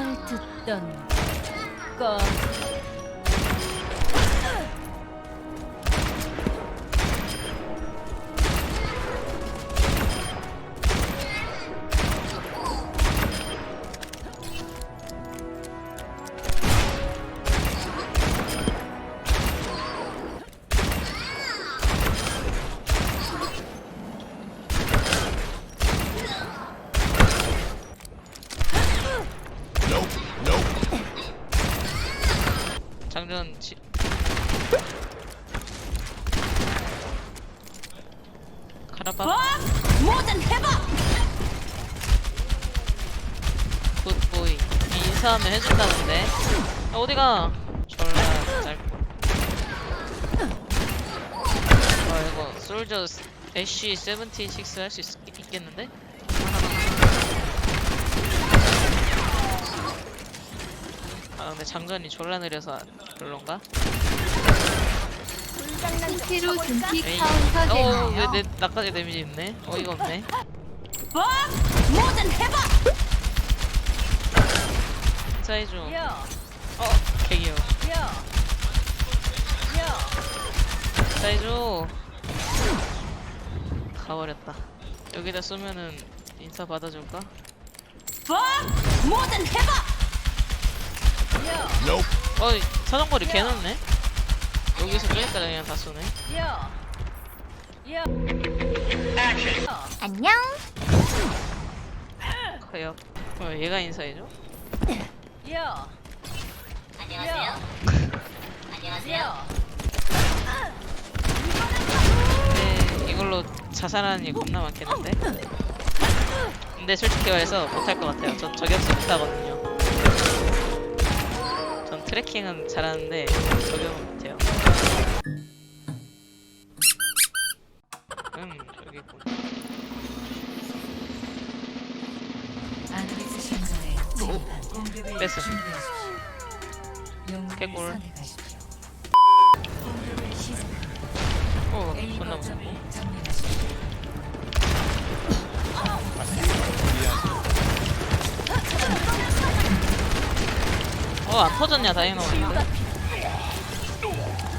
말 듣던 거 장전 지... 카라바 모든 해봐! 굿보이. 인사하면 해준다는데. 아, 어디가? 졸라 짧고 아 이거 솔저 애쉬 76 할 수 있겠는데? 아 근데 장전이 졸라 느려서 별론가? 상태로 둠피 에이. 카운터 되나요? 어왜내 나까지 데미지 있네? 어이가 없네 뭐? 모든 해봐 인사해줘 야, 어 야, 야. 인사해줘 가버렸다 여기다 쏘면은 인사 받아줄까? 뭐? 모든 해봐 야, 어이 사정거리 개 넓네 여기서 저기까지 그냥 다 쏘네. 안녕. 커요 어 얘가 인사해줘? 야. 안녕하세요. 안녕하세요. 근데 이걸로 자살하는 일 겁나 많겠는데? 근데 솔직히 말해서 못할 것 같아요 전 저격수 못하거든요 전 트래킹은 잘하는데 저격은 못해요 음 저기 있구나 신전의 공격을 뺐어. 준비하십시오. 영웅을 개꿀. 선택하십시오. 공격을 시작합니다. 어 존나 무섭고 어 안 터졌냐 다이너마이트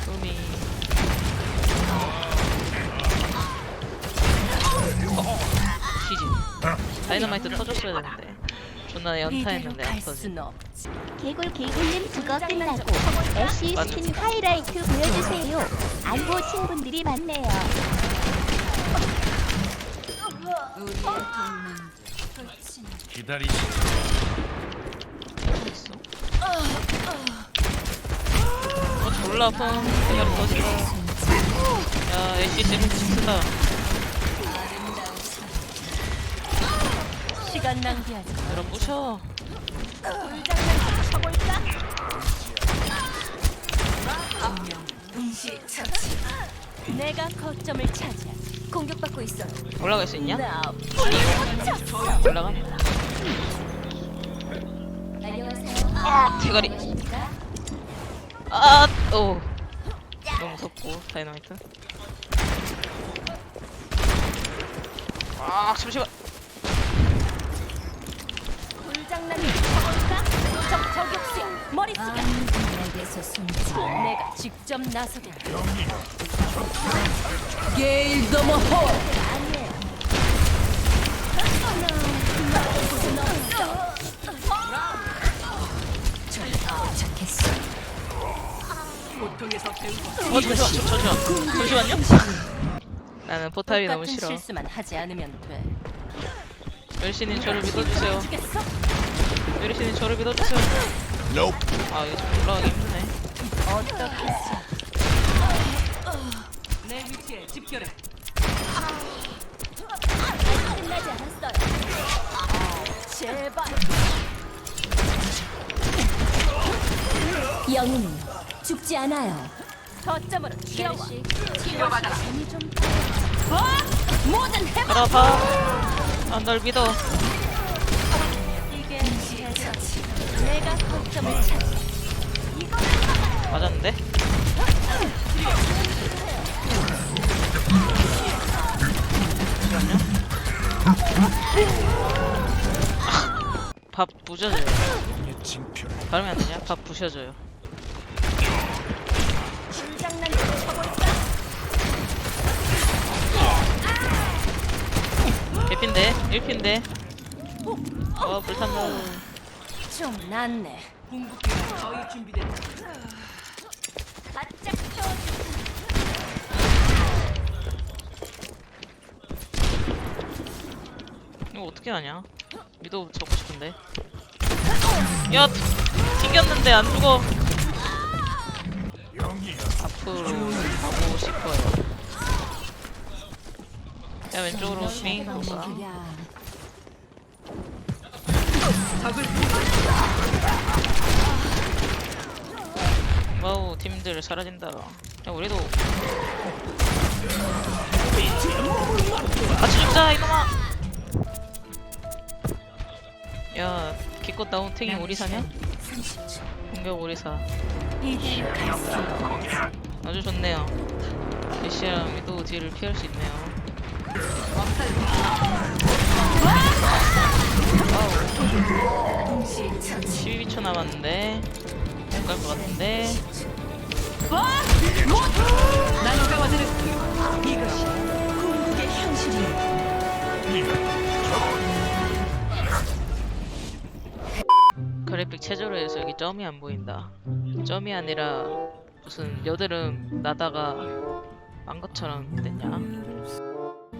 음이 어 시지 다이너마이트 터졌어야 되는데 존나 연타했는데 안갈 터지. 개굴 개굴님 그거 끝나고 애쉬 맞아. 스킨 하이라이트 보여주세요. 안 보신 분들이 많네요. 기다리시 있 어어 졸라 아파 대가리 터진다 야 애쉬 세븐틴스다 시간 낭비하지 마. 여러분 부셔 쳐볼까? 동시 처치. 내가 거점을 차지한. 공격받고 있어. 올라갈 수 있냐? 나. 올라가. 아 대가리 아오 너무 무섭고 다이너마이트 아 잠시만 불장난이 쳐볼까? 적 저격수 머리. 내게서 숨지. 내가 직접 나서겠다. 게일 더머 홀. 나는 포탑이 너무 똑같은 싫어 실수만 하지 않으면 돼. 멸신님 저를 믿어주세요? 멸신님 저를 믿어주세요 아 이거 좀 올라가기 힘드네 어떻겠어? 끝나지 않았어요. 제발. 영웅은 죽지 않아요. 거점으로 튀어와. 치료받아라. 좀. 가라 봐난널 믿어. 맞았는데? 잠시만요 밥 부셔줘요. 발음이 안 되냐? 밥 부셔줘요. 1핀데? 어 불탄다. 좀 낫네. 바짝. 이거 어떻게 하냐? 미도 잡고 싶은데. 야 튕겼는데 안 죽어. 앞으로 가고 싶어요. 야 왼쪽으로 윙 돌아. 와우 팀들 사라진다. 야 우리도 같이 죽자 이놈아. 야 기껏 나온 탱이 오리사냐? 공격 오리사. 아주 좋네요. 애쉬랑 미도 뒤를 피할 수 처치 12초 남았는데 못 갈 것 같은데. 그래픽 최저로 해서 여기 점이 안 보인다. 점이 아니라 무슨 여드름 나다가 안 것처럼 됐냐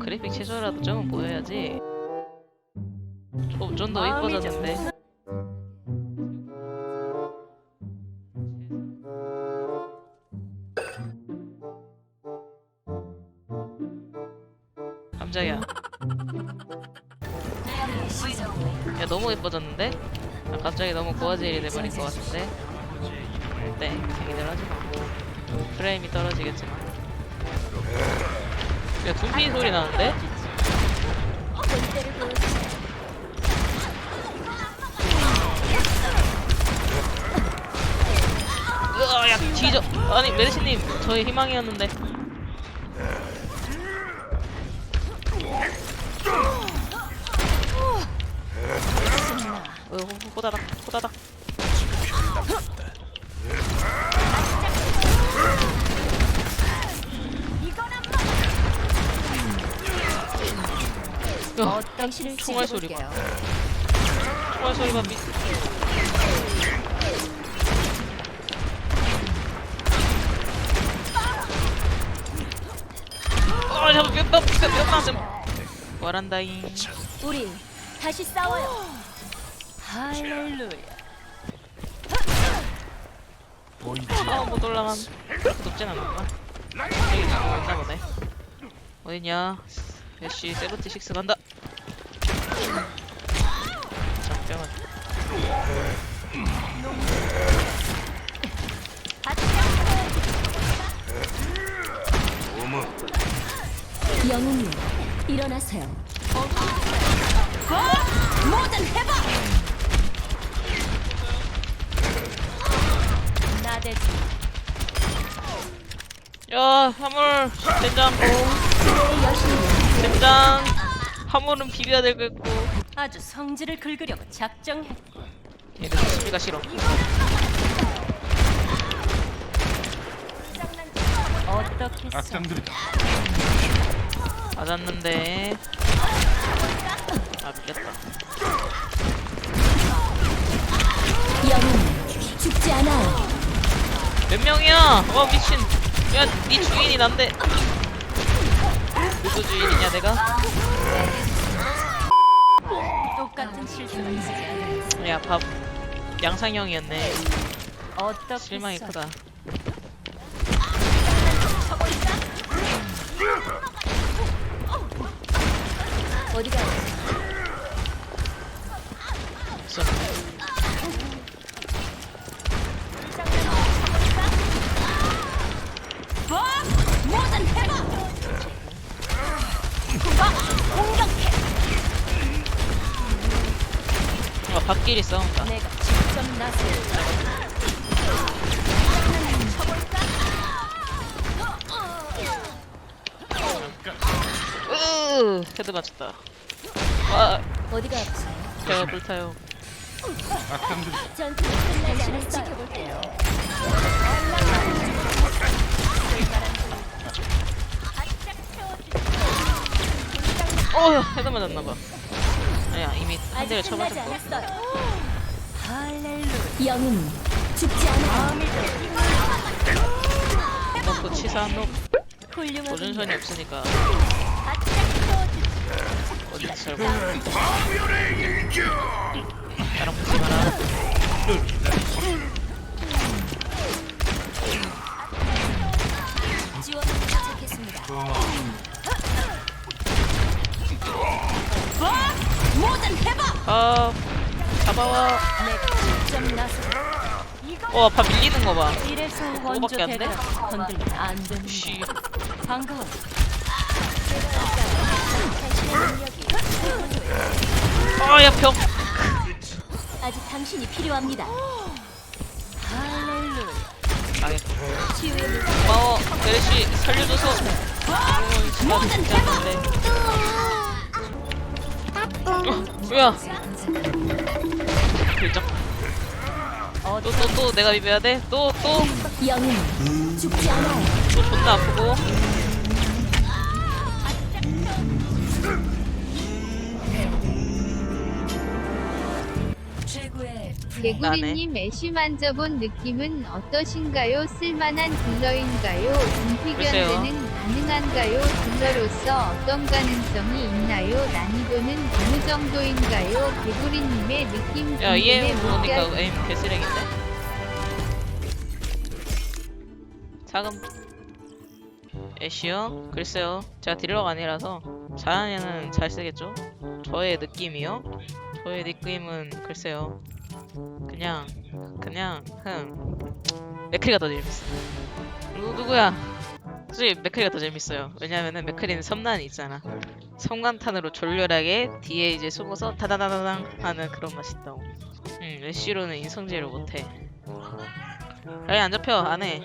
그래픽 최저라도 점은 보여야지. 어, 좀더 이뻐졌는데. 깜짝이야. 야 너무 예뻐졌는데? 아, 갑자기 너무 고화질이 돼버린 것 같은데? 네 얘기들 하지 마 프레임이 떨어지겠지만 야 둠피 소리 나는데? 으아 야 뒤져 아니 메르시님 저의 희망이었는데 어, 호- 호다닥 호다닥 실을 총알 소리 봐. 볼게요. 총알 소리만 미 아 잠깐 와란다잉 우리 다시 싸워요. 할렐루야. 보이지 아못 올라간 높진 않을까? 여기 있나 보네 어딨냐 애쉬 세븐티 식스 간다 일어나세요. 나대지. 야 화물. 된장. 된장. 화물은 비벼야 같고. 아주 성질을 긁으려고 작정했. 얘들 수비가 싫어. 어떻게 써? 악당들이다 맞았는데. 아 밀렸다. 영웅님, 죽지 않아요. 몇 명이야? 어 미친. 야네 주인이 난데 누구 주인이냐 내가? 똑같은 실수를. 야밥. 양상형이었네. 어떻게 실망이 써? 크다 어디가 있어? 어? 밥끼리 싸운다. 내가 직접 나서 헤드 맞췄다 와 어디가 아프세요? 제가 불타요 전투는 끝나지 않았어요. 지켜볼게요. 어휴 헤드 맞았나봐 아니야 이미 한 대를 아직 끝나지 쳐맞았어 않았어요. 영웅 죽지 않아. 너그 치사한 놈 훌륭하군요. 보존선이 없으니까. 어디서 잘 모르 나랑 붙지 마라 지원 도착했습니다. 아 잡아와 점 나서 와, 밥 밀리는 거 봐. 이래서 원조 안 돼? 대가 건들면 안. 씨. 반가워. 아, 야, 벽. 아직 당신이 필요합니다. 할렐루야. 망했다. 치유의 물 고마워. 베레시, 살려줘서. 어, 진짜 진짜 안돼. 어, 뭐야? 글쩍. 또, 또, 또, 내가 비벼야 돼? 또, 또, 영웅 죽지 않아요. 또 존나 아프고. 개구리님 애쉬 만져본 느낌은 어떠신가요? 쓸만한 딜러인가요? 인피견되는 가능한가요? 딜러로서 어떤 가능성이 있나요? 난이도는 어느 정도인가요? 개구리님의 느낌 야, 물결 보니까 에임 개쓰레기인데? 자금. 애쉬요? 글쎄요. 제가 딜러가 아니라서 자연에는 잘 쓰겠죠? 저의 느낌이요? 저의 느낌은 글쎄요. 그냥, 그냥, 흠. 맥크리가 더 재밌어. 누, 누구야? 솔직히 맥크리가 더 재밌어요. 왜냐면은 맥크리는 섬난이 있잖아. 섬광탄으로 졸렬하게 뒤에 이제 숨어서 다다다다당 하는 그런 맛이 있다고. 응, 애쉬로는 인성질을 못해. 아예 안 잡혀, 안 해.